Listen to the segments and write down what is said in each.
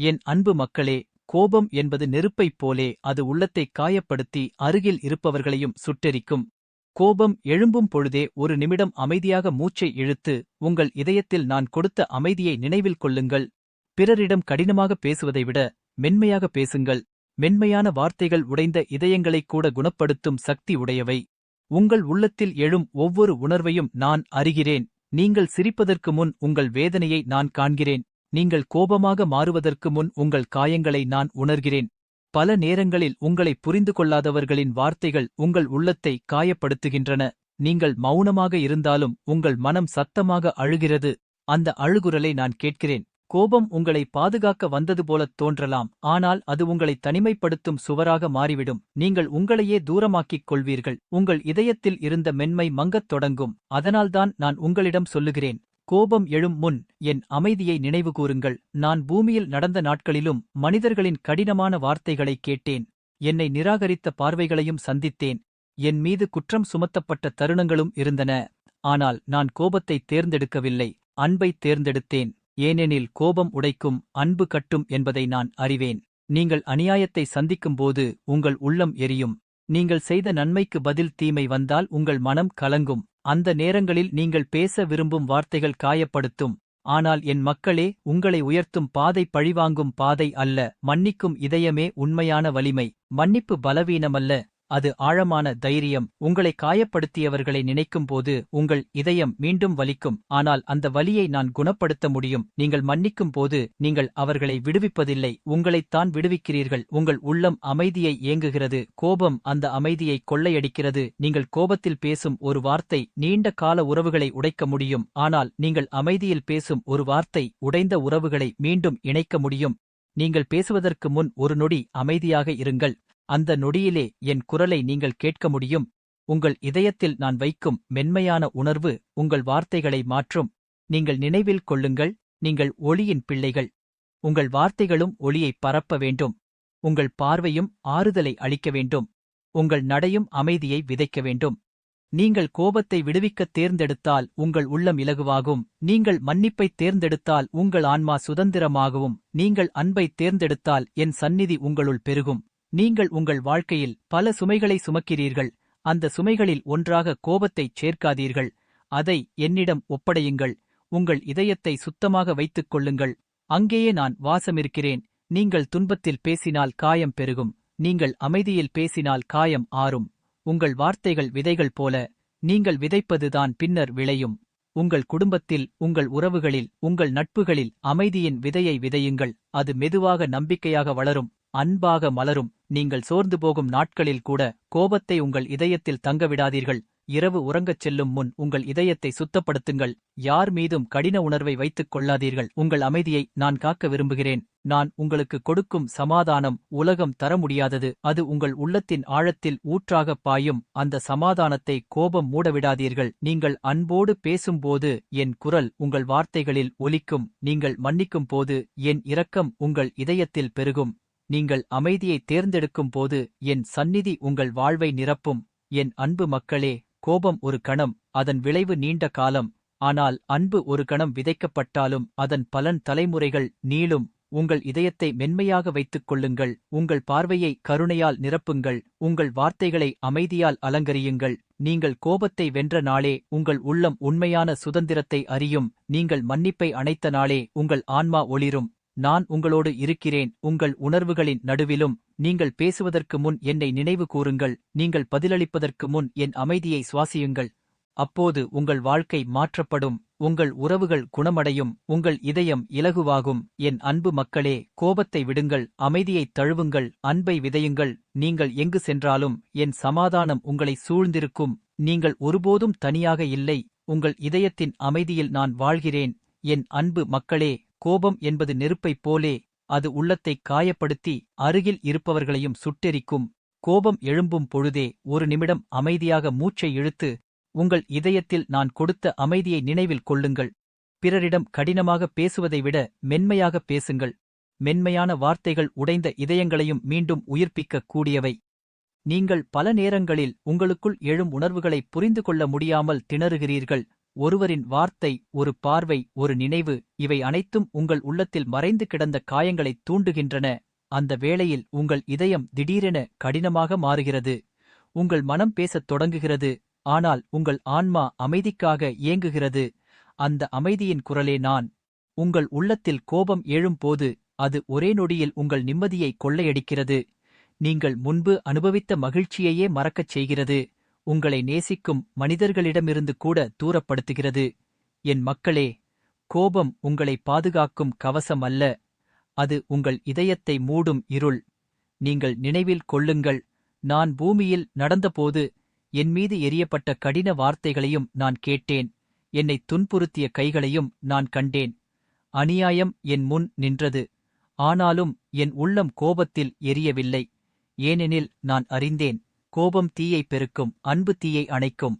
என் அன்பு மக்களே கோபம் என்பது நெருப்பைப் போலே அது உள்ளத்தை காயப்படுத்தி அருகில் இருப்பவர்களையும் சுட்டெரிக்கும். கோபம் எழும்பும் பொழுதே ஒரு நிமிடம் அமைதியாக மூச்சை இழுத்து உங்கள் இதயத்தில் நான் கொடுத்த அமைதியை நினைவில் கொள்ளுங்கள். பிறரிடம் கடினமாக பேசுவதை விட மென்மையாக பேசுங்கள். மென்மையான வார்த்தைகள் உடைந்த இதயங்களைக் கூட குணப்படுத்தும் சக்தி உடையவை. உங்கள் உள்ளத்தில் எழும் ஒவ்வொரு உணர்வையும் நான் அறிகிறேன். நீங்கள் சிரிப்பதற்கு முன் உங்கள் வேதனையை நான் காண்கிறேன். நீங்கள் கோபமாக மாறுவதற்கு முன் உங்கள் காயங்களை நான் உணர்கிறேன். பல நேரங்களில் உங்களை புரிந்து கொள்ளாதவர்களின் வார்த்தைகள் உங்கள் உள்ளத்தை காயப்படுத்துகின்றன. நீங்கள் மௌனமாக இருந்தாலும் உங்கள் மனம் சத்தமாக அழுகிறது. அந்த அழுகுரலை நான் கேட்கிறேன். கோபம் உங்களை பாதுகாக்க வந்தது போலத் தோன்றலாம் ஆனால் அது உங்களை தனிமைப்படுத்தும் சுவராக மாறிவிடும். நீங்கள் உங்களையே தூரமாக்கிக் கொள்வீர்கள். உங்கள் இதயத்தில் இருந்த மென்மை மங்கத் தொடங்கும். அதனால்தான் நான் உங்களிடம் சொல்லுகிறேன். கோபம் எழும் முன் என் அமைதியை நினைவுகூருங்கள் நான் பூமியில் நடந்த நாட்களிலும் மனிதர்களின் கடினமான வார்த்தைகளைக் கேட்டேன். என்னை நிராகரித்த பார்வைகளையும் சந்தித்தேன். என் மீது குற்றம் சுமத்தப்பட்ட தருணங்களும் இருந்தன. ஆனால் நான் கோபத்தை தேர்ந்தெடுக்கவில்லை. அன்பை தேர்ந்தெடுத்தேன். ஏனெனில் கோபம் உடைக்கும் அன்பு கட்டும் என்பதை நான் அறிவேன். நீங்கள் அநியாயத்தை சந்திக்கும்போது உங்கள் உள்ளம் எரியும். நீங்கள் செய்த நன்மைக்கு பதில் தீமை வந்தால் உங்கள் மனம் கலங்கும். அந்த நேரங்களில் நீங்கள் பேச விரும்பும் வார்த்தைகள் காயப்படுத்தும். ஆனால் என் மக்களே உங்களை உயர்த்தும் பாதை பழிவாங்கும் பாதை அல்ல மன்னிக்கும் இதயமே உண்மையான வலிமை. மன்னிப்பு பலவீனமல்ல. அது ஆழமான தைரியம். உங்களை காயப்படுத்தியவர்களை நினைக்கும்போது உங்கள் இதயம் மீண்டும் வலிக்கும். ஆனால் அந்த வலியை நான் குணப்படுத்த முடியும். நீங்கள் மன்னிக்கும் போது நீங்கள் அவர்களை விடுவிப்பதில்லை. உங்களைத்தான் விடுவிக்கிறீர்கள். உங்கள் உள்ளம் அமைதியை ஏங்குகிறது. கோபம் அந்த அமைதியை கொள்ளையடிக்கிறது. நீங்கள் கோபத்தில் பேசும் ஒரு வார்த்தை நீண்ட கால உறவுகளை உடைக்க முடியும். ஆனால் நீங்கள் அமைதியில் பேசும் ஒரு வார்த்தை உடைந்த உறவுகளை மீண்டும் இணைக்க முடியும். நீங்கள் பேசுவதற்கு முன் ஒரு நொடி அமைதியாக இருங்கள். அந்த நொடியிலே என் குரலை நீங்கள் கேட்க முடியும். உங்கள் இதயத்தில் நான் வைக்கும் மென்மையான உணர்வு உங்கள் வார்த்தைகளை மாற்றும். நீங்கள் நினைவில் கொள்ளுங்கள் நீங்கள் ஒளியின் பிள்ளைகள். உங்கள் வார்த்தைகளும் ஒளியைப் பரப்ப வேண்டும். உங்கள் பார்வையும் ஆறுதலை அளிக்க வேண்டும். உங்கள் நடையும் அமைதியை விதைக்க வேண்டும். நீங்கள் கோபத்தை விடுவிக்கத் தேர்ந்தெடுத்தால் உங்கள் உள்ளம் இலகுவாகும். நீங்கள் மன்னிப்பைத் தேர்ந்தெடுத்தால் உங்கள் ஆன்மா சுதந்திரமாகவும். நீங்கள் அன்பைத் தேர்ந்தெடுத்தால் என் சந்நிதி உங்களுள் பெருகும். நீங்கள் உங்கள் வாழ்க்கையில் பல சுமைகளை சுமக்கிறீர்கள். அந்த சுமைகளில் ஒன்றாக கோபத்தைச் சேர்க்காதீர்கள். அதை என்னிடம் ஒப்படையுங்கள். உங்கள் இதயத்தை சுத்தமாக வைத்துக் கொள்ளுங்கள். அங்கேயே நான் வாசமிருக்கிறேன். நீங்கள் துன்பத்தில் பேசினால் காயம் பெருகும். நீங்கள் அமைதியில் பேசினால் காயம் ஆறும். உங்கள் வார்த்தைகள் விதைகள் போல. நீங்கள் விதைப்பதுதான் பின்னர் விளையும். உங்கள் குடும்பத்தில் உங்கள் உறவுகளில் உங்கள் நட்புகளில் அமைதியின் விதையை விதையுங்கள். அது மெதுவாக நம்பிக்கையாக வளரும். அன்பாக மலரும். நீங்கள் சோர்ந்து போகும் நாட்களில் கூட கோபத்தை உங்கள் இதயத்தில் தங்கவிடாதீர்கள். இரவு உறங்கச் செல்லும் முன் உங்கள் இதயத்தை சுத்தப்படுத்துங்கள். யார் மீதும் கடின உணர்வை வைத்துக் கொள்ளாதீர்கள். உங்கள் அமைதியை நான் காக்க விரும்புகிறேன். நான் உங்களுக்கு கொடுக்கும் சமாதானம் உலகம் தர முடியாதது. அது உங்கள் உள்ளத்தின் ஆழத்தில் ஊற்றாகப் பாயும். அந்த சமாதானத்தை கோபம் மூடவிடாதீர்கள். நீங்கள் அன்போடு பேசும்போது என் குரல் உங்கள் வார்த்தைகளில் ஒலிக்கும். நீங்கள் மன்னிக்கும் போது என் இரக்கம் உங்கள் இதயத்தில் பெருகும். நீங்கள் அமைதியை தேர்ந்தெடுக்கும் போது என் சந்நிதி உங்கள் வாழ்வை நிரப்பும். என் அன்பு மக்களே கோபம் ஒரு கணம் அதன் விளைவு நீண்ட காலம். ஆனால் அன்பு ஒரு கணம் விதைக்கப்பட்டாலும் அதன் பலன் தலைமுறைகள் நீளும். உங்கள் இதயத்தை மென்மையாக வைத்துக் கொள்ளுங்கள். உங்கள் பார்வையை கருணையால் நிரப்புங்கள். உங்கள் வார்த்தைகளை அமைதியால் அலங்கரியுங்கள். நீங்கள் கோபத்தை வென்ற நாளே உங்கள் உள்ளம் உண்மையான சுதந்திரத்தை அறியும். நீங்கள் மன்னிப்பை அணைத்த நாளே உங்கள் ஆன்மா ஒளிரும். நான் உங்களோடு இருக்கிறேன். உங்கள் உணர்வுகளின் நடுவிலும் நீங்கள் பேசுவதற்கு முன் என்னை நினைவு கூறுங்கள். நீங்கள் பதிலளிப்பதற்கு முன் என் அமைதியை சுவாசியுங்கள். அப்போது உங்கள் வாழ்க்கை மாற்றப்படும். உங்கள் உறவுகள் குணமடையும். உங்கள் இதயம் இலகுவாகும். என் அன்பு மக்களே கோபத்தை விடுங்கள். அமைதியைத் தழுவுங்கள். அன்பை விதையுங்கள். நீங்கள் எங்கு சென்றாலும் என் சமாதானம் உங்களை சூழ்ந்திருக்கும். நீங்கள் ஒருபோதும் தனியாக இல்லை. உங்கள் இதயத்தின் அமைதியில் நான் வாழ்கிறேன். என் அன்பு மக்களே கோபம் என்பது நெருப்பைப் போலே அது உள்ளத்தைக் காயப்படுத்தி அருகில் இருப்பவர்களையும் சுட்டெரிக்கும். கோபம் எழும்பும் பொழுதே ஒரு நிமிடம் அமைதியாக மூச்சை இழுத்து உங்கள் இதயத்தில் நான் கொடுத்த அமைதியை நினைவில் கொள்ளுங்கள். பிறரிடம் கடினமாக பேசுவதை விட மென்மையாக பேசுங்கள். மென்மையான வார்த்தைகள் உடைந்த இதயங்களையும் மீண்டும் உயிர்ப்பிக்கக் கூடியவை. நீங்கள் பல நேரங்களில் உங்களுக்குள் எழும் உணர்வுகளை புரிந்து கொள்ள முடியாமல் திணறுகிறீர்கள். ஒருவரின் வார்த்தை ஒரு பார்வை ஒரு நினைவு இவை அனைத்தும் உங்கள் உள்ளத்தில் மறைந்து கிடந்த காயங்களைத் தூண்டுகின்றன. அந்த வேளையில் உங்கள் இதயம் திடீரென கடினமாக மாறுகிறது. உங்கள் மனம் பேசத் தொடங்குகிறது. ஆனால் உங்கள் ஆன்மா அமைதிக்காக ஏங்குகிறது அந்த அமைதியின் குரலே நான். உங்கள் உள்ளத்தில் கோபம் எழும்போது அது ஒரே நொடியில் உங்கள் நிம்மதியை கொள்ளையடிக்கிறது. நீங்கள் முன்பு அனுபவித்த மகிழ்ச்சியையே மறக்கச் செய்கிறது. உங்களை நேசிக்கும் மனிதர்களிடமிருந்து கூட தூரப்படுத்துகிறது. என் மக்களே கோபம் உங்களை பாதுகாக்கும் கவசம் அல்ல. அது உங்கள் இதயத்தை மூடும் இருள். நீங்கள் நினைவில் கொள்ளுங்கள் நான் பூமியில் நடந்தபோது என் மீது எரியப்பட்ட கடின வார்த்தைகளையும் நான் கேட்டேன். என்னை துன்புறுத்திய கைகளையும் நான் கண்டேன். அநியாயம் என் முன் நின்றது. ஆனாலும் என் உள்ளம் கோபத்தில் எரியவில்லை. ஏனெனில் நான் அறிந்தேன். கோபம் தீயை பெருக்கும் அன்பு தீயை அணைக்கும்.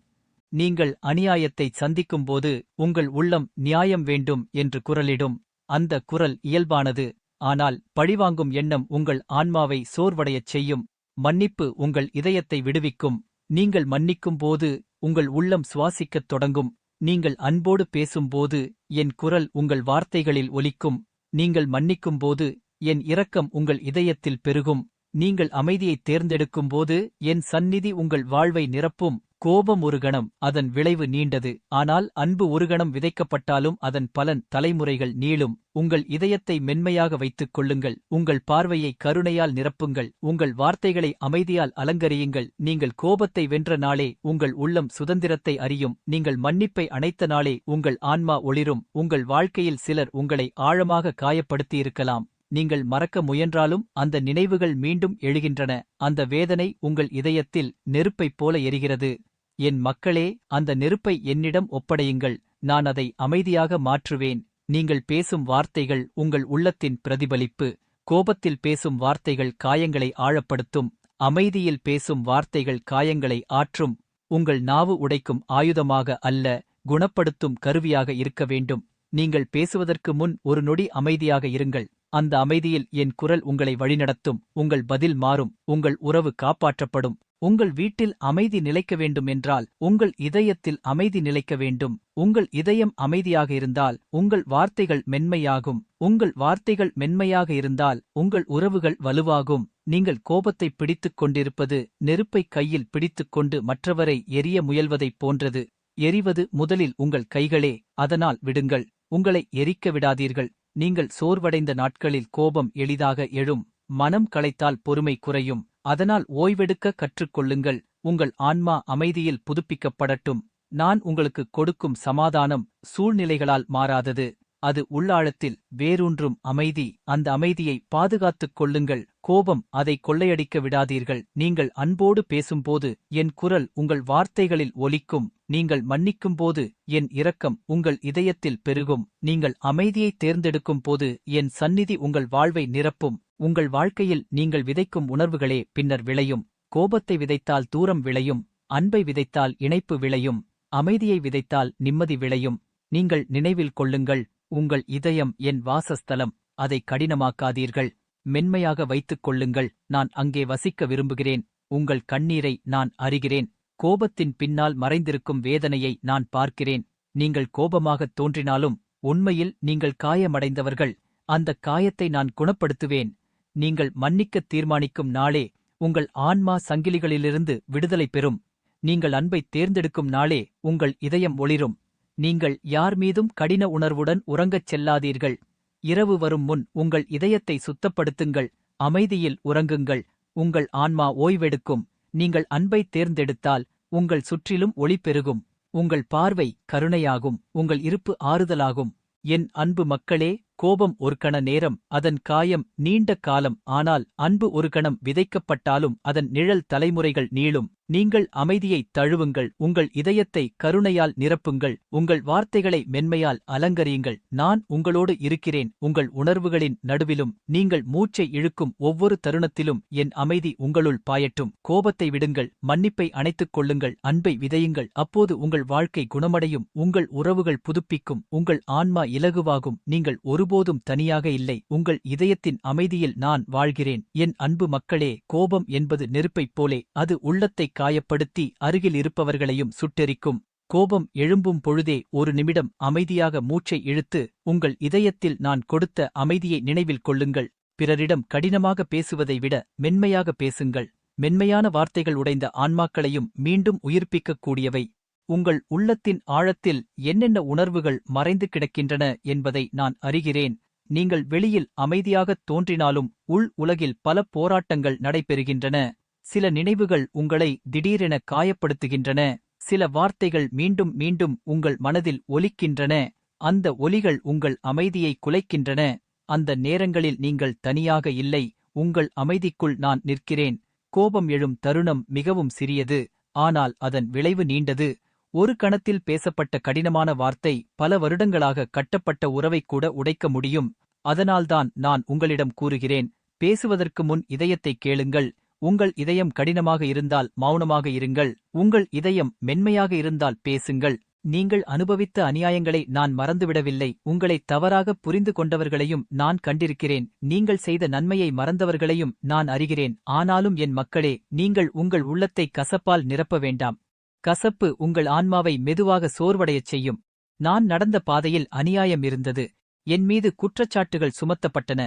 நீங்கள் அநியாயத்தை சந்திக்கும்போது உங்கள் உள்ளம் நியாயம் வேண்டும் என்று குரலிடும். அந்த குரல் இயல்பானது ஆனால் பழிவாங்கும் எண்ணம் உங்கள் ஆன்மாவை சோர்வடையச் செய்யும். மன்னிப்பு உங்கள் இதயத்தை விடுவிக்கும். நீங்கள் மன்னிக்கும்போது உங்கள் உள்ளம் சுவாசிக்கத் தொடங்கும். நீங்கள் அன்போடு பேசும்போது என் குரல் உங்கள் வார்த்தைகளில் ஒலிக்கும். நீங்கள் மன்னிக்கும்போது என் இரக்கம் உங்கள் இதயத்தில் பெருகும். நீங்கள் அமைதியைத் தேர்ந்தெடுக்கும்போது என் சந்நிதி உங்கள் வாழ்வை நிரப்பும். கோபம் ஒரு கணம் அதன் விளைவு நீண்டது. ஆனால் அன்பு ஒரு கணம் விதைக்கப்பட்டாலும் அதன் பலன் தலைமுறைகள் நீளும். உங்கள் இதயத்தை மென்மையாக வைத்துக் கொள்ளுங்கள். உங்கள் பார்வையை கருணையால் நிரப்புங்கள். உங்கள் வார்த்தைகளை அமைதியால் அலங்கரியுங்கள். நீங்கள் கோபத்தை வென்ற நாளே உங்கள் உள்ளம் சுதந்திரத்தை அறியும். நீங்கள் மன்னிப்பை அணைத்த நாளே உங்கள் ஆன்மா ஒளிரும். உங்கள் வாழ்க்கையில் சிலர் உங்களை ஆழமாக காயப்படுத்தியிருக்கலாம். நீங்கள் மறக்க முயன்றாலும் அந்த நினைவுகள் மீண்டும் எழுகின்றன. அந்த வேதனை உங்கள் இதயத்தில் நெருப்பைப் போல எரிகிறது. என் மக்களே அந்த நெருப்பை என்னிடம் ஒப்படையுங்கள். நான் அதை அமைதியாக மாற்றுவேன். நீங்கள் பேசும் வார்த்தைகள் உங்கள் உள்ளத்தின் பிரதிபலிப்பு. கோபத்தில் பேசும் வார்த்தைகள் காயங்களை ஆழப்படுத்தும். அமைதியில் பேசும் வார்த்தைகள் காயங்களை ஆற்றும். உங்கள் நாவு உடைக்கும் ஆயுதமாக அல்ல குணப்படுத்தும் கருவியாக இருக்க வேண்டும். நீங்கள் பேசுவதற்கு முன் ஒரு நொடி அமைதியாக இருங்கள். அந்த அமைதியில் என் குரல் உங்களை வழிநடத்தும் உங்கள் பதில் மாறும் உங்கள் உறவு காப்பாற்றப்படும். உங்கள் வீட்டில் அமைதி நிலைக்க வேண்டும் என்றால் உங்கள் இதயத்தில் அமைதி நிலைக்க வேண்டும். உங்கள் இதயம் அமைதியாக இருந்தால் உங்கள் வார்த்தைகள் மென்மையாகும். உங்கள் வார்த்தைகள் மென்மையாக இருந்தால் உங்கள் உறவுகள் வலுவாகும். நீங்கள் கோபத்தை பிடித்துக் கொண்டிருப்பது நெருப்பை கையில் பிடித்துக் கொண்டு மற்றவரை எரிய முயல்வதைப் போன்றது. எரிவது முதலில் உங்கள் கைகளே அதனால் விடுங்கள். உங்களை எரிக்க விடாதீர்கள். நீங்கள் சோர்வடைந்த நாட்களில் கோபம் எளிதாக எழும் மனம் களைத்தால் பொறுமை குறையும் அதனால் ஓய்வெடுக்க கற்றுக்கொள்ளுங்கள் உங்கள் ஆன்மா அமைதியில் புதுப்பிக்கப்படட்டும் நான் உங்களுக்கு கொடுக்கும் சமாதானம் சூழ்நிலைகளால் மாறாதது. அது உள்ளாழத்தில் வேரூன்றும் அமைதி அந்த அமைதியை பாதுகாத்துக் கொள்ளுங்கள். கோபம் அதை கொள்ளையடிக்க விடாதீர்கள். நீங்கள் அன்போடு பேசும்போது என் குரல் உங்கள் வார்த்தைகளில் ஒலிக்கும். நீங்கள் மன்னிக்கும்போது என் இரக்கம் உங்கள் இதயத்தில் பெருகும். நீங்கள் அமைதியை தேர்ந்தெடுக்கும் போது என் சந்நிதி உங்கள் வாழ்வை நிரப்பும். உங்கள் வாழ்க்கையில் நீங்கள் விதைக்கும் உணர்வுகளே பின்னர் விளையும். கோபத்தை விதைத்தால் தூரம் விளையும். அன்பை விதைத்தால் இணைப்பு விளையும். அமைதியை விதைத்தால் நிம்மதி விளையும். நீங்கள் நினைவில் கொள்ளுங்கள். உங்கள் இதயம் என் வாசஸ்தலம் அதை கடினமாக்காதீர்கள். மென்மையாக வைத்துக் கொள்ளுங்கள் நான் அங்கே வசிக்க விரும்புகிறேன். உங்கள் கண்ணீரை நான் அறிகிறேன். கோபத்தின் பின்னால் மறைந்திருக்கும் வேதனையை நான் பார்க்கிறேன். நீங்கள் கோபமாகத் தோன்றினாலும் உண்மையில் நீங்கள் காயமடைந்தவர்கள். அந்த காயத்தை நான் குணப்படுத்துவேன். நீங்கள் மன்னிக்கத் தீர்மானிக்கும் நாளே உங்கள் ஆன்மா சங்கிலிகளிலிருந்து விடுதலை பெறும். நீங்கள் அன்பைத் தேர்ந்தெடுக்கும் நாளே உங்கள் இதயம் ஒளிரும். நீங்கள் யார் மீதும் கடின உணர்வுடன் உறங்கச் செல்லாதீர்கள். இரவு வரும் முன் உங்கள் இதயத்தை சுத்தப்படுத்துங்கள். அமைதியில் உறங்குங்கள். உங்கள் ஆன்மா ஓய்வெடுக்கும். நீங்கள் அன்பை தேர்ந்தெடுத்தால் உங்கள் சுற்றிலும் ஒளி பெருகும். உங்கள் பார்வை கருணையாகும். உங்கள் இருப்பு ஆறுதலாகும். என் அன்பு மக்களே கோபம் ஒரு கண நேரம் அதன் காயம் நீண்ட காலம் ஆனால் அன்பு ஒரு கணம் விதைக்கப்பட்டாலும் அதன் நிழல் தலைமுறைகள் நீளும். நீங்கள் அமைதியைத் தழுவுங்கள் உங்கள் இதயத்தை கருணையால் நிரப்புங்கள் உங்கள் வார்த்தைகளை மென்மையால் அலங்கரியுங்கள். நான் உங்களோடு இருக்கிறேன் உங்கள் உணர்வுகளின் நடுவிலும் நீங்கள் மூச்சை இழுக்கும் ஒவ்வொரு தருணத்திலும் என் அமைதி உங்களுள் பாயட்டும். கோபத்தை விடுங்கள் மன்னிப்பை அணைத்துக் கொள்ளுங்கள் அன்பை விதையுங்கள். அப்போது உங்கள் வாழ்க்கை குணமடையும் உங்கள் உறவுகள் புதுப்பிக்கும் உங்கள் ஆன்மா இலகுவாகும். நீங்கள் ஒருபோதும் தனியாக இல்லை உங்கள் இதயத்தின் அமைதியில் நான் வாழ்கிறேன். என் அன்பு மக்களே கோபம் என்பது நெருப்பைப் போலே அது உள்ளத்தை காயப்படுத்தி அருகில் இருப்பவர்களையும் சுட்டெரிக்கும். கோபம் எழும்பும் பொழுதே ஒரு நிமிடம் அமைதியாக மூச்சை இழுத்து உங்கள் இதயத்தில் நான் கொடுத்த அமைதியை நினைவில் கொள்ளுங்கள். பிறரிடம் கடினமாக பேசுவதை விட மென்மையாக பேசுங்கள். மென்மையான வார்த்தைகள் உடைந்த ஆன்மாக்களையும் மீண்டும் உயிர்ப்பிக்கக் கூடியவை உங்கள் உள்ளத்தின் ஆழத்தில் என்னென்ன உணர்வுகள் மறைந்து கிடக்கின்றன என்பதை நான் அறிகிறேன். நீங்கள் வெளியில் அமைதியாகத் தோன்றினாலும் உள் உலகில் பல போராட்டங்கள் நடைபெறுகின்றன. சில நினைவுகள் உங்களை திடீரென காயப்படுத்துகின்றன. சில வார்த்தைகள் மீண்டும் மீண்டும் உங்கள் மனதில் ஒலிக்கின்றன. அந்த ஒலிகள் உங்கள் அமைதியை குலைக்கின்றன. அந்த நேரங்களில் நீங்கள் தனியாக இல்லை. உங்கள் அமைதிக்குள் நான் நிற்கிறேன். கோபம் எழும் தருணம் மிகவும் சிறியது. ஆனால் அதன் விளைவு நீண்டது. ஒரு கணத்தில் பேசப்பட்ட கடினமான வார்த்தை பல வருடங்களாக கட்டப்பட்ட உறவை கூட உடைக்க முடியும். அதனால்தான் நான் உங்களிடம் கூறுகிறேன். பேசுவதற்கு முன் இதயத்தை கேளுங்கள். உங்கள் இதயம் கடினமாக இருந்தால் மௌனமாக இருங்கள். உங்கள் இதயம் மென்மையாக இருந்தால் பேசுங்கள். நீங்கள் அனுபவித்த அநியாயங்களை நான் மறந்துவிடவில்லை. உங்களை தவறாக புரிந்து கொண்டவர்களையும் நான் கண்டிருக்கிறேன். நீங்கள் செய்த நன்மையை மறந்தவர்களையும் நான் அறிகிறேன். ஆனாலும் என் மக்களே நீங்கள் உங்கள் உள்ளத்தை கசப்பால் நிரப்ப வேண்டாம். கசப்பு உங்கள் ஆன்மாவை மெதுவாக சோர்வடையச் செய்யும். நான் நடந்த பாதையில் அநியாயம் இருந்தது. என் மீது குற்றச்சாட்டுகள் சுமத்தப்பட்டன.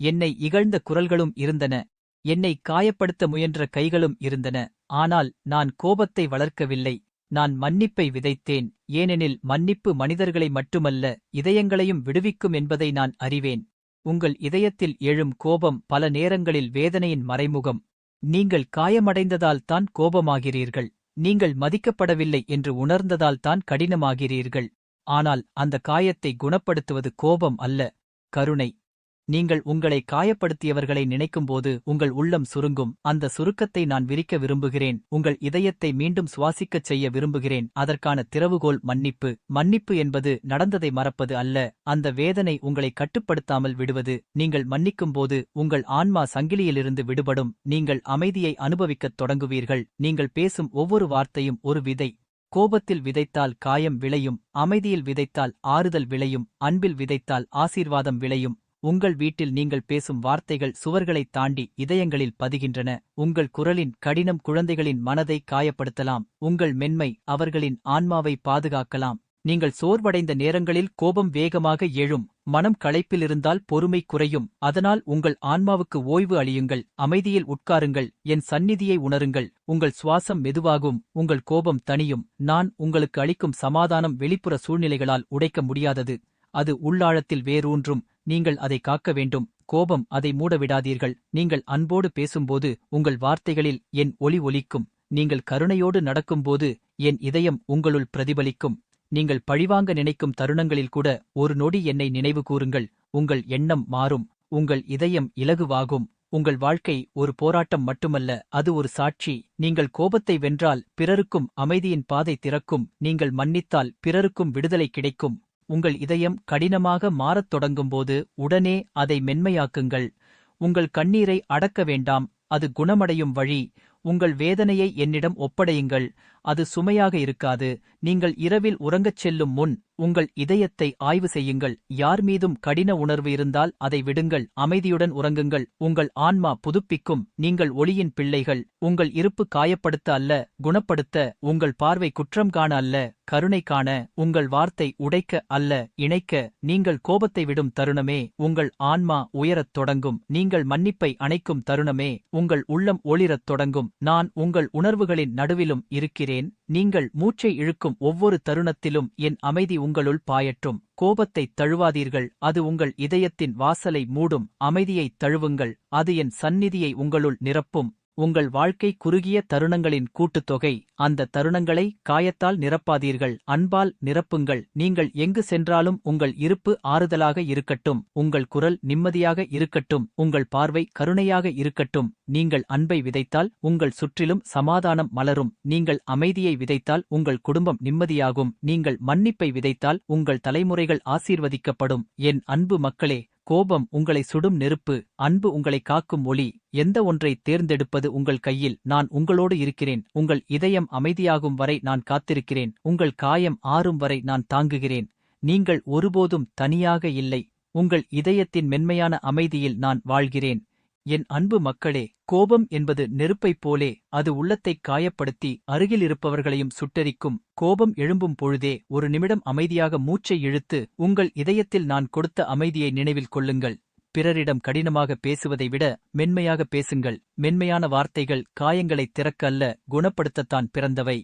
என்னை இகழ்ந்த குரல்களும் இருந்தன. என்னை காயப்படுத்த முயன்ற கைகளும் இருந்தன. ஆனால் நான் கோபத்தை வளர்க்கவில்லை. நான் மன்னிப்பை விதைத்தேன். ஏனெனில் மன்னிப்பு மனிதர்களை மட்டுமல்ல இதயங்களையும் விடுவிக்கும் என்பதை நான் அறிவேன். உங்கள் இதயத்தில் எழும் கோபம் பல நேரங்களில் வேதனையின் மறைமுகம். நீங்கள் காயமடைந்ததால் தான் கோபமாகிறீர்கள். நீங்கள் மதிக்கப்படவில்லை என்று உணர்ந்ததால் தான் கடினமாகிறீர்கள். ஆனால் அந்த காயத்தை குணப்படுத்துவது கோபம் அல்ல கருணை. நீங்கள் உங்களை காயப்படுத்தியவர்களை நினைக்கும்போது உங்கள் உள்ளம் சுருங்கும். அந்த சுருக்கத்தை நான் விரிக்க விரும்புகிறேன். உங்கள் இதயத்தை மீண்டும் சுவாசிக்கச் செய்ய விரும்புகிறேன். அதற்கான திறவுகோல் மன்னிப்பு. மன்னிப்பு என்பது நடந்ததை மறப்பது அல்ல. அந்த வேதனை உங்களை கட்டுப்படுத்தாமல் விடுவது. நீங்கள் மன்னிக்கும்போது உங்கள் ஆன்மா சங்கிலியிலிருந்து விடுபடும். நீங்கள் அமைதியை அனுபவிக்கத் தொடங்குவீர்கள். நீங்கள் பேசும் ஒவ்வொரு வார்த்தையும் ஒரு விதை. கோபத்தில் விதைத்தால் காயம் விளையும். அமைதியில் விதைத்தால் ஆறுதல் விளையும். அன்பில் விதைத்தால் ஆசீர்வாதம் விளையும். உங்கள் வீட்டில் நீங்கள் பேசும் வார்த்தைகள் சுவர்களைத் தாண்டி இதயங்களில் பதிகின்றன. உங்கள் குரலின் கடினம் குழந்தைகளின் மனதை காயப்படுத்தலாம். உங்கள் மென்மை அவர்களின் ஆன்மாவை பாதுகாக்கலாம். நீங்கள் சோர்வடைந்த நேரங்களில் கோபம் வேகமாக எழும். மனம் களைப்பிலிருந்தால் பொறுமை குறையும். அதனால் உங்கள் ஆன்மாவுக்கு ஓய்வு அளியுங்கள். அமைதியில் உட்காருங்கள். என் சந்நிதியை உணருங்கள். உங்கள் சுவாசம் மெதுவாகும். உங்கள் கோபம் தனியும் நான் உங்களுக்கு அளிக்கும் சமாதானம் வெளிப்புற சூழ்நிலைகளால் உடைக்க முடியாதது. அது உள்ளாழத்தில் வேரூன்றும். நீங்கள் அதை காக்க வேண்டும். கோபம் அதை மூடவிடாதீர்கள். நீங்கள் அன்போடு பேசும்போது உங்கள் வார்த்தைகளில் என் ஒலி ஒலிக்கும். நீங்கள் கருணையோடு நடக்கும்போது என் இதயம் உங்களுள் பிரதிபலிக்கும். நீங்கள் பழிவாங்க நினைக்கும் தருணங்களில் கூட ஒரு நொடி என்னை நினைவு கூறுங்கள். உங்கள் எண்ணம் மாறும். உங்கள் இதயம் இலகுவாகும். உங்கள் வாழ்க்கை ஒரு போராட்டம் மட்டுமல்ல அது ஒரு சாட்சி. நீங்கள் கோபத்தை வென்றால் பிறருக்கும் அமைதியின் பாதை திறக்கும். நீங்கள் மன்னித்தால் பிறருக்கும் விடுதலை கிடைக்கும். உங்கள் இதயம் கடினமாக மாறத் தொடங்கும்போது உடனே அதை மென்மையாக்குங்கள். உங்கள் கண்ணீரை அடக்க வேண்டாம். அது குணமடையும் வழி. உங்கள் வேதனையை என்னிடம் ஒப்படையுங்கள். அது சுமையாக இருக்காது. நீங்கள் இரவில் உறங்கச் செல்லும் முன் உங்கள் இதயத்தை ஆய்வு செய்யுங்கள். யார் மீதும் கடின உணர்வு இருந்தால் அதை விடுங்கள். அமைதியுடன் உறங்குங்கள். உங்கள் ஆன்மா புதுப்பிக்கும். நீங்கள் ஒளியின் பிள்ளைகள். உங்கள் இருப்பு காயப்படுத்த அல்ல குணப்படுத்த. உங்கள் பார்வை குற்றம் காண அல்ல கருணை காண. உங்கள் வார்த்தை உடைக்க அல்ல இணைக்க. நீங்கள் கோபத்தை விடும் தருணமே. உங்கள் ஆன்மா உயரத் தொடங்கும். நீங்கள் மன்னிப்பை அணைக்கும் தருணமே. உங்கள் உள்ளம் ஒளிரத் தொடங்கும். நான் உங்கள் உணர்வுகளின் நடுவிலும் இருக்கிறேன். நீங்கள் மூச்சை இழுக்கும் ஒவ்வொரு தருணத்திலும் என் அமைதி உங்களுள் பாயற்றும் கோபத்தைத் தழுவாதீர்கள். அது உங்கள் இதயத்தின் வாசலை மூடும். அமைதியைத் தழுவுங்கள். அது என் சந்நிதியை உங்களுள் நிரப்பும். உங்கள் வாழ்க்கை குறுகிய தருணங்களின் கூட்டுத்தொகை. அந்த தருணங்களை காயத்தால் நிரப்பாதீர்கள். அன்பால் நிரப்புங்கள். நீங்கள் எங்கு சென்றாலும் உங்கள் இருப்பு ஆறுதலாக இருக்கட்டும். உங்கள் குரல் நிம்மதியாக இருக்கட்டும். உங்கள் பார்வை கருணையாக இருக்கட்டும். நீங்கள் அன்பை விதைத்தால் உங்கள் சுற்றிலும் சமாதானம் மலரும். நீங்கள் அமைதியை விதைத்தால் உங்கள் குடும்பம் நிம்மதியாகும். நீங்கள் மன்னிப்பை விதைத்தால் உங்கள் தலைமுறைகள் ஆசீர்வதிக்கப்படும். என் அன்பு மக்களே கோபம் உங்களை சுடும் நெருப்பு அன்பு உங்களை காக்கும் ஒளி. எந்த ஒன்றை தேர்ந்தெடுப்பது உங்கள் கையில்? நான் உங்களோடு இருக்கிறேன். உங்கள் இதயம் அமைதியாகும் வரை நான் காத்திருக்கிறேன். உங்கள் காயம் ஆறும் வரை நான் தாங்குகிறேன். நீங்கள் ஒருபோதும் தனியாக இல்லை. உங்கள் இதயத்தின் மென்மையான அமைதியில் நான் வாழ்கிறேன். என் அன்பு மக்களே கோபம் என்பது நெருப்பைப் போலே அது உள்ளத்தைக் காயப்படுத்தி அருகிலிருப்பவர்களையும் சுட்டரிக்கும். கோபம் எழும்பும் பொழுதே ஒரு நிமிடம் அமைதியாக மூச்சை இழுத்து உங்கள் இதயத்தில் நான் கொடுத்த அமைதியை நினைவில் கொள்ளுங்கள். பிறரிடம் கடினமாக பேசுவதை விட மென்மையாக பேசுங்கள். மென்மையான வார்த்தைகள் காயங்களைத் திறக்க அல்ல குணப்படுத்தத்தான் பிறந்தவை.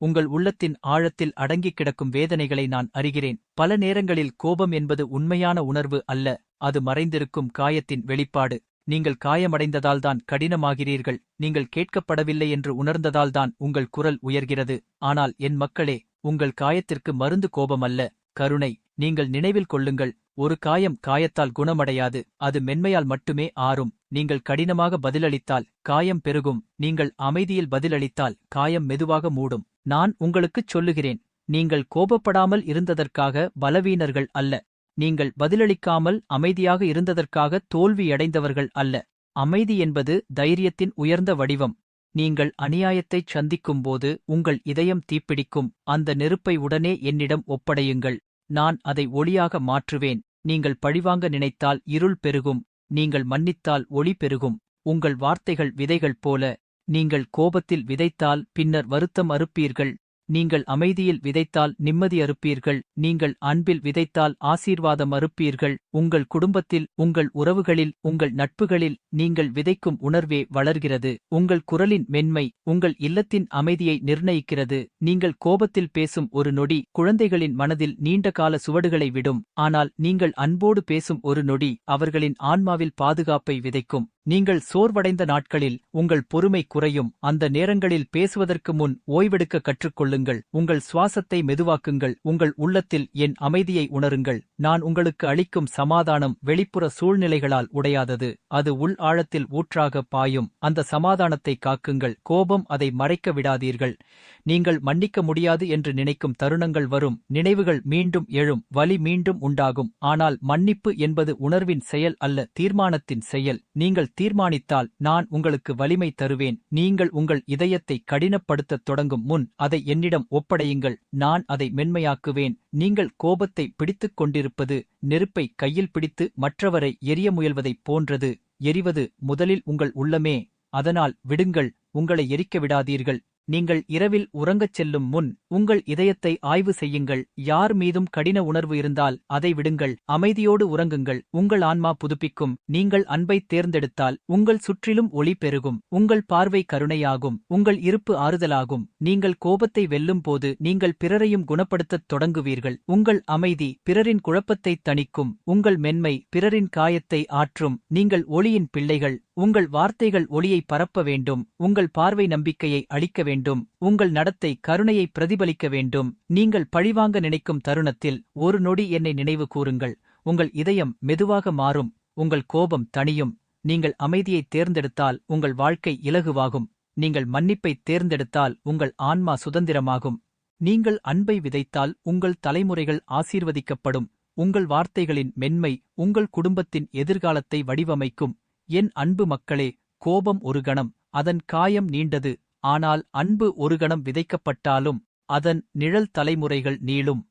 உங்கள் உள்ளத்தின் ஆழத்தில் அடங்கிக் கிடக்கும் வேதனைகளை நான் அறிகிறேன். பல நேரங்களில் கோபம் என்பது உண்மையான உணர்வு அல்ல அது மறைந்திருக்கும் காயத்தின் வெளிப்பாடு. நீங்கள் காயமடைந்ததால்தான் கடினமாகிறீர்கள் நீங்கள் கேட்கப்படவில்லை என்று உணர்ந்ததால்தான் உங்கள் குரல் உயர்கிறது. ஆனால் என் மக்களே உங்கள் காயத்திற்கு மருந்து கோபம் அல்ல கருணை நீங்கள் நினைவில் கொள்ளுங்கள் ஒரு காயம் காயத்தால் குணமடையாது அது மென்மையால் மட்டுமே ஆறும். நீங்கள் கடினமாக பதிலளித்தால் காயம் பெருகும் நீங்கள் அமைதியில் பதிலளித்தால் காயம் மெதுவாக மூடும். நான் உங்களுக்குச் சொல்லுகிறேன் நீங்கள் கோபப்படாமல் இருந்ததற்காக பலவீனர்கள் அல்ல. நீங்கள் பதிலளிக்காமல் அமைதியாக இருந்ததற்காக தோல்வியடைந்தவர்கள் அல்ல. அமைதி என்பது தைரியத்தின் உயர்ந்த வடிவம். நீங்கள் அநியாயத்தைச் சந்திக்கும்போது உங்கள் இதயம் தீப்பிடிக்கும். அந்த நெருப்பை உடனே என்னிடம் ஒப்படையுங்கள். நான் அதை ஒளியாக மாற்றுவேன். நீங்கள் பழிவாங்க நினைத்தால் இருள் பெருகும். நீங்கள் மன்னித்தால் ஒளி பெருகும். உங்கள் வார்த்தைகள் விதைகள் போல. நீங்கள் கோபத்தில் விதைத்தால் பின்னர் வருத்தம் அறுப்பீர்கள். நீங்கள் அமைதியில் விதைத்தால் நிம்மதி அறுப்பீர்கள். நீங்கள் அன்பில் விதைத்தால் ஆசீர்வாதம் அறுப்பீர்கள். உங்கள் குடும்பத்தில் உங்கள் உறவுகளில் உங்கள் நட்புகளில் நீங்கள் விதைக்கும் உணர்வே வளர்கிறது. உங்கள் குரலின் மென்மை உங்கள் இல்லத்தின் அமைதியை நிர்ணயிக்கிறது. நீங்கள் கோபத்தில் பேசும் ஒரு நொடி குழந்தைகளின் மனதில் நீண்ட கால சுவடுகளை விடும். ஆனால் நீங்கள் அன்போடு பேசும் ஒரு நொடி அவர்களின் ஆன்மாவில் பாதுகாப்பை விதைக்கும். நீங்கள் சோர்வடைந்த நாட்களில் உங்கள் பொறுமை குறையும். அந்த நேரங்களில் பேசுவதற்கு முன் ஓய்வெடுக்க கற்றுக்கொள்ளுங்கள். உங்கள் சுவாசத்தை மெதுவாக்குங்கள். உங்கள் உள்ளத்தில் என் அமைதியை உணருங்கள். நான் உங்களுக்கு அளிக்கும் சமாதானம் வெளிப்புற சூழ்நிலைகளால் உடையாதது. அது உள் ஆழத்தில் ஊற்றாக பாயும். அந்த சமாதானத்தை காக்குங்கள். கோபம் அதை மறைக்க விடாதீர்கள். நீங்கள் மன்னிக்க முடியாது என்று நினைக்கும் தருணங்கள் வரும். நினைவுகள் மீண்டும் எழும். வலி மீண்டும் உண்டாகும். ஆனால் மன்னிப்பு என்பது உணர்வின் செயல் அல்ல தீர்மானத்தின் செயல். நீங்கள் தீர்மானித்தால் நான் உங்களுக்கு வலிமை தருவேன். நீங்கள் உங்கள் இதயத்தை கடினப்படுத்தத் தொடங்கும் முன் அதை என்னிடம் ஒப்படையுங்கள். நான் அதை மென்மையாக்குவேன். நீங்கள் கோபத்தை பிடித்துக் கொண்டிருப்பது நெருப்பை கையில் பிடித்து மற்றவரை எரிய முயல்வதைப் போன்றது. எரிவது முதலில் உங்கள் உள்ளமே. அதனால் விடுங்கள். உங்களை எரிக்க விடாதீர்கள். நீங்கள் இரவில் உறங்கச் செல்லும் முன் உங்கள் இதயத்தை ஆய்வு செய்யுங்கள். யார் மீதும் கடின உணர்வு இருந்தால் அதை விடுங்கள். அமைதியோடு உறங்குங்கள். உங்கள் ஆன்மா புதுப்பிக்கும். நீங்கள் அன்பை தேர்ந்தெடுத்தால் உங்கள் சுற்றிலும் ஒளி பெருகும். உங்கள் பார்வை கருணையாகும். உங்கள் இருப்பு ஆறுதலாகும். நீங்கள் கோபத்தை வெல்லும் போது நீங்கள் பிறரையும் குணப்படுத்தத் தொடங்குவீர்கள். உங்கள் அமைதி பிறரின் குழப்பத்தை தணிக்கும். உங்கள் மென்மை பிறரின் காயத்தை ஆற்றும். நீங்கள் ஒளியின் பிள்ளைகள். உங்கள் வார்த்தைகள் ஒளியை பரப்ப வேண்டும் உங்கள் பார்வை நம்பிக்கையை அளிக்க வேண்டும் உங்கள் நடத்தை கருணையை பிரதிபலிக்க வேண்டும். நீங்கள் பழிவாங்க நினைக்கும் தருணத்தில் ஒரு நொடி என்னை நினைவு கூறுங்கள். உங்கள் இதயம் மெதுவாக மாறும் உங்கள் கோபம் தணியும். நீங்கள் அமைதியை தேர்ந்தெடுத்தால் உங்கள் வாழ்க்கை இலகுவாகும். நீங்கள் மன்னிப்பை தேர்ந்தெடுத்தால் உங்கள் ஆன்மா சுதந்திரமாகும். நீங்கள் அன்பை விதைத்தால் உங்கள் தலைமுறைகள் ஆசீர்வதிக்கப்படும். உங்கள் வார்த்தைகளின் மென்மை உங்கள் குடும்பத்தின் எதிர்காலத்தை வடிவமைக்கும். என் அன்பு மக்களே கோபம் ஒரு கணம் அதன் காயம் நீண்டது ஆனால் அன்பு ஒரு கணம் விதைக்கப்பட்டாலும் அதன் நிழல் தலைமுறைகள் நீளும்.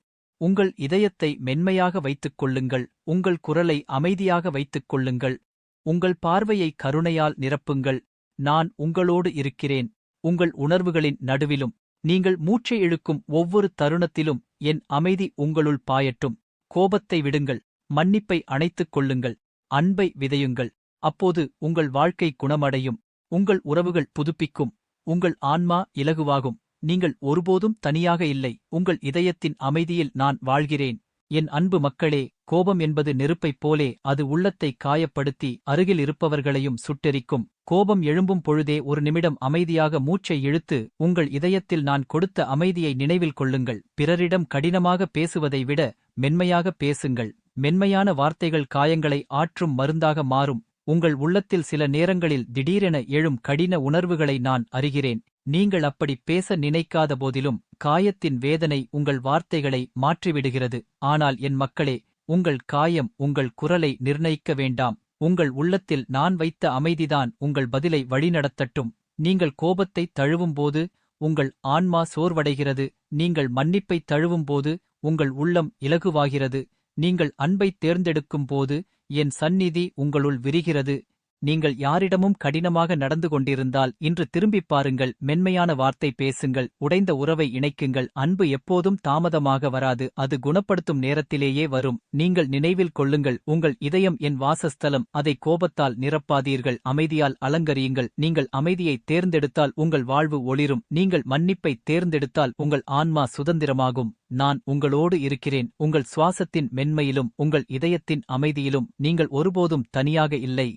உங்கள் இதயத்தை மென்மையாக வைத்துக் கொள்ளுங்கள் உங்கள் குரலை அமைதியாக வைத்துக் கொள்ளுங்கள் உங்கள் பார்வையை கருணையால் நிரப்புங்கள் நான் உங்களோடு இருக்கிறேன் உங்கள் உணர்வுகளின் நடுவிலும் நீங்கள் மூச்சை இழுக்கும் ஒவ்வொரு தருணத்திலும் என் அமைதி உங்களுள் பாயட்டும். கோபத்தை விடுங்கள் மன்னிப்பை அணைத்துக் கொள்ளுங்கள் அன்பை விதையுங்கள். அப்போது உங்கள் வாழ்க்கை குணமடையும் உங்கள் உறவுகள் புதுப்பிக்கும் உங்கள் ஆன்மா இலகுவாகும். நீங்கள் ஒருபோதும் தனியாக இல்லை உங்கள் இதயத்தின் அமைதியில் நான் வாழ்கிறேன். என் அன்பு மக்களே கோபம் என்பது நெருப்பைப் போலே அது உள்ளத்தை காயப்படுத்தி அருகில் இருப்பவர்களையும் சுட்டெரிக்கும். கோபம் எழும்பும் பொழுதே ஒரு நிமிடம் அமைதியாக மூச்சை இழுத்து உங்கள் இதயத்தில் நான் கொடுத்த அமைதியை நினைவில் கொள்ளுங்கள். பிறரிடம் கடினமாக பேசுவதை விட மென்மையாக பேசுங்கள். மென்மையான வார்த்தைகள் காயங்களை ஆற்றும் மருந்தாக மாறும். உங்கள் உள்ளத்தில் சில நேரங்களில் திடீரென எழும் கடின உணர்வுகளை நான் அறிகிறேன். நீங்கள் அப்படி பேச நினைக்காத போதிலும் காயத்தின் வேதனை உங்கள் வார்த்தைகளை மாற்றிவிடுகிறது. ஆனால் என் மக்களே உங்கள் காயம் உங்கள் குரலை நிர்ணயிக்க வேண்டாம். உங்கள் உள்ளத்தில் நான் வைத்த அமைதிதான் உங்கள் பதிலை வழிநடத்தட்டும். நீங்கள் கோபத்தை தழுவும்போது உங்கள் ஆன்மா சோர்வடைகிறது. நீங்கள் மன்னிப்பை தழுவும்போது உங்கள் உள்ளம் இலகுவாகிறது. நீங்கள் அன்பைத் தேர்ந்தெடுக்கும் போது என் சந்நிதி உங்களுள் விரிகிறது. நீங்கள் யாரிடமும் கடினமாக நடந்து கொண்டிருந்தால் இன்று திரும்பிப் பாருங்கள் மென்மையான வார்த்தை பேசுங்கள் உடைந்த உறவை இணைக்குங்கள் அன்பு எப்போதும் தாமதமாக வராது அது குணப்படுத்தும் நேரத்திலேயே வரும் நீங்கள் நினைவில் கொள்ளுங்கள் உங்கள் இதயம் என் வாசஸ்தலம் அதை கோபத்தால் நிரப்பாதீர்கள் அமைதியால் அலங்கரியுங்கள் நீங்கள் அமைதியை தேர்ந்தெடுத்தால் உங்கள் வாழ்வு ஒளிரும் நீங்கள் மன்னிப்பை தேர்ந்தெடுத்தால் உங்கள் ஆன்மா சுதந்திரமாகும் நான் உங்களோடு இருக்கிறேன் உங்கள் சுவாசத்தின் மென்மையிலும் உங்கள் இதயத்தின் அமைதியிலும் நீங்கள் ஒருபோதும் தனியாக இல்லை.